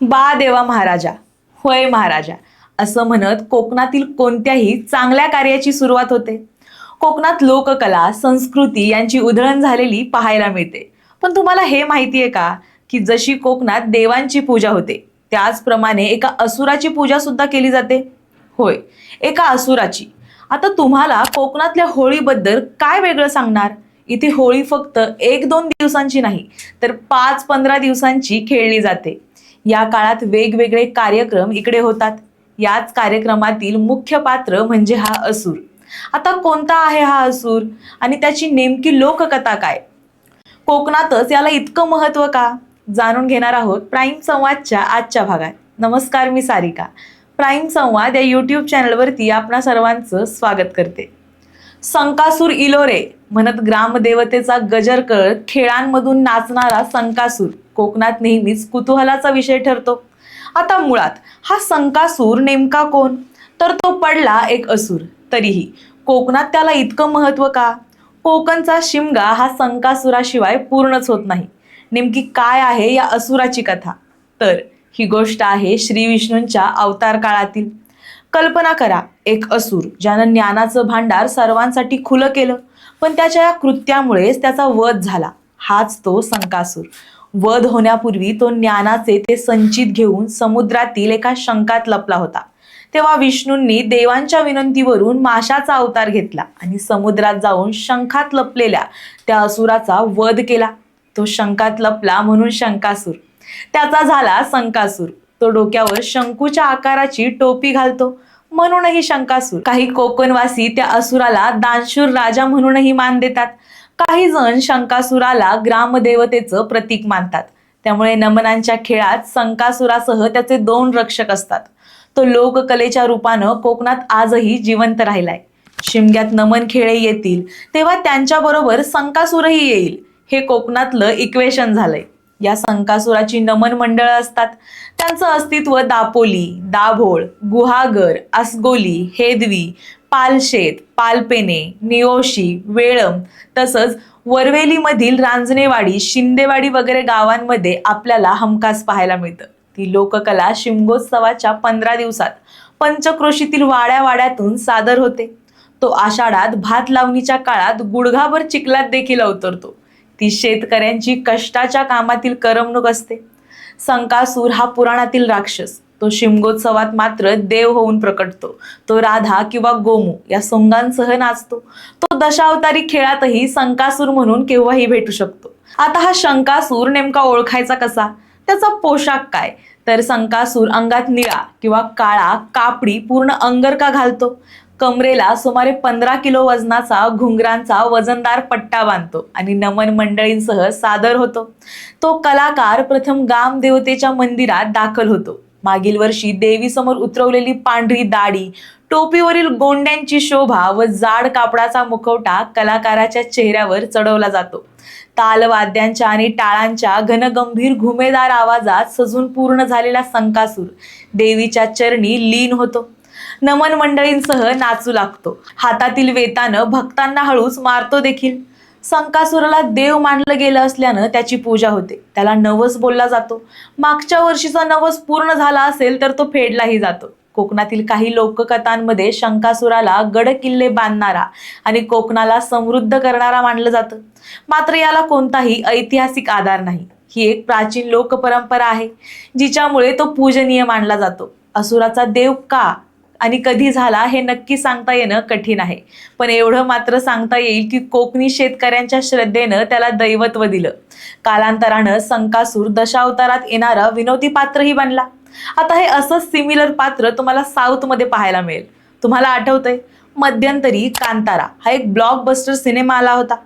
बा देवा महाराजा होय महाराजा. असं म्हणत कोकणातील कोणत्याही चांगल्या कार्याची सुरुवात होते. कोकणात लोककला संस्कृती यांची उधळण झालेली पाहायला मिळते. पण तुम्हाला हे माहिती आहे का? की जशी कोकणात देवांची पूजा होते त्याचप्रमाणे एका असुराची पूजा सुद्धा केली जाते. होय एका असुराची. आता तुम्हाला कोकणातल्या होळीबद्दल काय वेगळं सांगणार? इथे होळी फक्त एक दोन दिवसांची नाही तर पाच पंधरा दिवसांची खेळली जाते. या काळात वेगवेगळे कार्यक्रम इकडे होतात. याच कार्यक्रमातील मुख्य पात्र म्हणजे हा असुर. आता कोणता आहे हा असुर? आणि त्याची नेमकी लोककथा काय? कोकणातच याला इतकं महत्त्व का? जाणून घेणार आहोत प्राईम संवादच्या आजच्या भागात. नमस्कार मी सारिका. प्राईम संवाद या यूट्यूब चॅनलवरती आपणा सर्वांचं स्वागत करते. संकासूर इलोरे म्हणत ग्रामदेवतेचा गजर कळत खेळांमधून नाचणारा संकासूर कोकणात नेहमीच कुतूहलाचा विषय ठरतो. आता मुळात हा संकासूर नेमका कोण? तर तो पडला एक असुर. तरीही कोकणात त्याला इतकं महत्त्व का? कोकणचा शिमगा हा संकासुराशिवाय पूर्णच होत नाही. नेमकी काय आहे या असुराची कथा? तर ही गोष्ट आहे श्री विष्णूंच्या अवतार काळातील. कल्पना करा एक असुर ज्यानं ज्ञानाचं भांडार सर्वांसाठी खुलं केलं पण त्याच्या या कृत्यामुळेच त्याचा वध झाला. हाच तो संकासूर. वध होण्यापूर्वी तो ज्ञानाचे ते संचित घेऊन समुद्रातील एका शंकात लपला होता. तेव्हा विष्णूंनी देवांच्या विनंतीवरून माशाचा अवतार घेतला आणि समुद्रात जाऊन शंखात लपलेल्या त्या असुराचा वध केला. तो शंकात लपला म्हणून शंकासूर. त्याचा झाला संकासूर. तो डोक्यावर शंकूच्या आकाराची टोपी घालतो. म्हणूनही शंकासूर काही कोकणवासी त्या असुराला दानशूर राजा म्हणूनही मान देतात. काही जण शंकासुराला ग्रामदेवतेचं प्रतीक मानतात. त्यामुळे नमनांच्या खेळात संकासुरासह त्याचे दोन रक्षक असतात. तो लोककलेच्या रूपानं कोकणात आजही जिवंत राहिलाय. शिमग्यात नमन खेळे येतील तेव्हा त्यांच्याबरोबर संकासुरही येईल. हे कोकणातलं इक्वेशन झालंय. या संकासुराची नमन मंडळ असतात. त्यांचं अस्तित्व दापोली दाभोळ गुहागर असगोली हेदवी पालशेत पालपेने नियोशी वेळम तसंच वरवेलीमधील रांजणेवाडी शिंदेवाडी वगैरे गावांमध्ये आपल्याला हमखास पाहायला मिळतं. ती लोककला शिमगोत्सवाच्या पंधरा दिवसात पंचक्रोशीतील वाड्या वाड्यातून सादर होते. तो आषाढात भात लावणीच्या काळात गुडघाभर चिखलात देखील अवतरतो. ती शेतकऱ्यांची कष्टाच्या कामातील करमणूक असते. संकासूर हा पुराणातील राक्षस. तो शिमगोत्सवात मात्र देव होऊन प्रकटतो. तो राधा किंवा गोमू या सोंगांसह नाचतो. तो दशावतारी खेळातही संकासूर म्हणून केव्हाही भेटू शकतो. आता हा शंकासूर नेमका ओळखायचा कसा? त्याचा पोशाख काय? तर संकासूर अंगात निळा किंवा काळा कापडी पूर्ण अंगरका घालतो. कमरेला सुमारे पंधरा किलो वजनाचा घुंगरांचा वजनदार पट्टा बांधतो आणि नमन मंडळींसह सादर होतो. तो कलाकार प्रथम गामदेवतेच्या मंदिरात दाखल होतो. मागील वर्षी देवीसमोर उतरवलेली पांढरी दाढी टोपीवरील गोंड्यांची शोभा व जाड कापडाचा मुखवटा कलाकाराच्या चेहऱ्यावर चढवला जातो. तालवाद्यांच्या आणि टाळांच्या घनगंभीर घुमेदार आवाजात सजून पूर्ण झालेला संकासूर देवीच्या चरणी लीन होतो. नमन मंडळींसह नाचू लागतो. हातातील वेतानं भक्तांना हळूच मारतो देखील. संकासुराला देव मानलं गेलं असल्यानं त्याची पूजा होते. त्याला नवस बोलला जातो. मागच्या वर्षीचा नवस पूर्ण झाला असेल तर तो फेडलाही जातो. कोकणातील काही लोककथांमध्ये शंकासुराला गड किल्ले बांधणारा आणि कोकणाला समृद्ध करणारा मानलं जातं. मात्र याला कोणताही ऐतिहासिक आधार नाही. ही एक प्राचीन लोकपरंपरा आहे जिच्यामुळे तो पूजनीय मानला जातो. असुराचा देव का आणि कधी झाला हे नक्की सांगता येणं कठीण आहे. पण एवढं मात्र सांगता येईल की कोकणी शेतकऱ्यांच्या श्रद्धेनं त्याला दैवत्व दिलं. कालांतरानं संकासूर दशावतारात येणारा विनोदी पात्रही बनला. आता हे असं सिमिलर पात्र तुम्हाला साऊथमध्ये पाहायला मिळेल. तुम्हाला आठवतंय? मध्यंतरी कांतारा हा एक ब्लॉकबस्टर सिनेमा आला होता.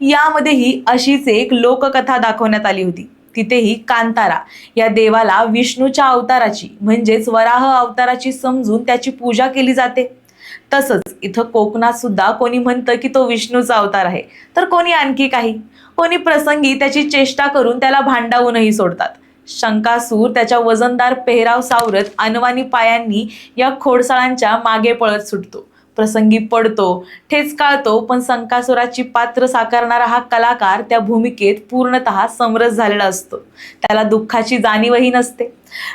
यामध्येही अशीच एक लोककथा दाखवण्यात आली होती. तिथेही कांतारा या देवाला विष्णूच्या अवताराची म्हणजेच वराह अवताराची समजून त्याची पूजा केली जाते. तसंच इथं कोकणात सुद्धा कोणी म्हणतं की तो विष्णूचा अवतार आहे. तर कोणी आणखी काही? कोणी प्रसंगी त्याची चेष्टा करून त्याला भांडावूनही सोडतात. शंकासूर त्याच्या वजनदार पेहराव सावरत अनवानी पायांनी या खोडसाळांच्या मागे पळत सुटतो. प्रसंगी पडतो ठेचकाळतो पण संकासुराची पात्र साकारणारा हा कलाकार त्या भूमिकेत पूर्णतः समरस झालेला असतो. त्याला दुःखाची जाणीवही नसते.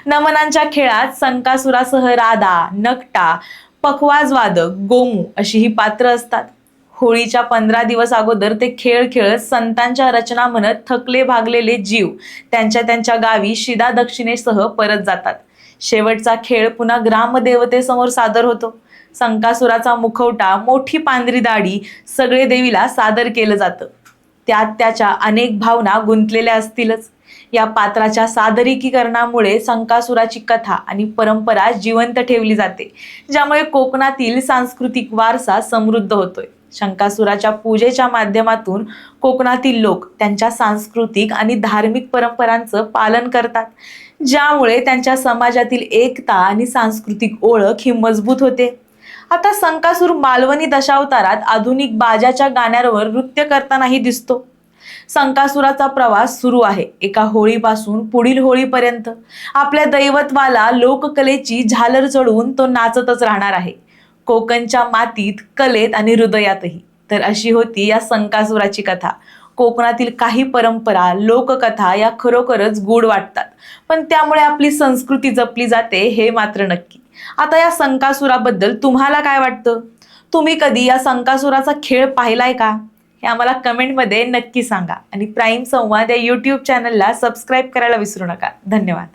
नमनांच्या खेळात संकासुरासह राधा नकटा पखवाजवादक गोमू अशी ही पात्र असतात. होळीच्या पंधरा दिवस अगोदर ते खेळ खेळत संतांच्या रचना म्हणत थकले भागलेले जीव त्यांच्या त्यांच्या गावी शिदा दक्षिणेसह परत जातात. शेवटचा खेळ पुन्हा ग्रामदेवतेसमोर सादर होतो. संकासुराचा मुखवटा मोठी पांढरी दाढी सगळे देवीला सादर केलं जातं. त्यात त्याच्या अनेक भावना गुंतलेल्या असतीलच. या पात्राच्या सादरीकीकरणामुळे संकासुराची कथा आणि परंपरा जिवंत ठेवली जाते ज्यामुळे कोकणातील सांस्कृतिक वारसा समृद्ध होतोय. शंकासुराच्या पूजेच्या माध्यमातून कोकणातील लोक त्यांच्या सांस्कृतिक आणि धार्मिक परंपरांचं पालन करतात ज्यामुळे त्यांच्या समाजातील एकता आणि सांस्कृतिक ओळख ही मजबूत होते. आता संकासूर मालवणी दशावतारात आधुनिक बाजाच्या गाण्यांवर नृत्य करतानाही दिसतो. संकासुराचा प्रवास सुरू आहे. एका होळीपासून पुढील होळीपर्यंत आपल्या दैवत्वाला लोककलेची झालर चढवून तो नाचतच राहणार आहे. कोकणच्या मातीत कलेत आणि हृदयातही. तर अशी होती या संकासुराची कथा. कोकणातील काही परंपरा लोककथा या खरोखरच गूढ वाटतात. पण त्यामुळे आपली संस्कृती जपली जाते हे मात्र नक्की. आता या संकासुराबद्दल तुम्हाला काय वाटतं? तुम्ही कधी या संकासुराचा खेळ पाहिलाय का? हे आम्हाला कमेंटमध्ये नक्की सांगा. आणि प्राईम संवाद या यूट्यूब चॅनलला सबस्क्राईब करायला विसरू नका. धन्यवाद.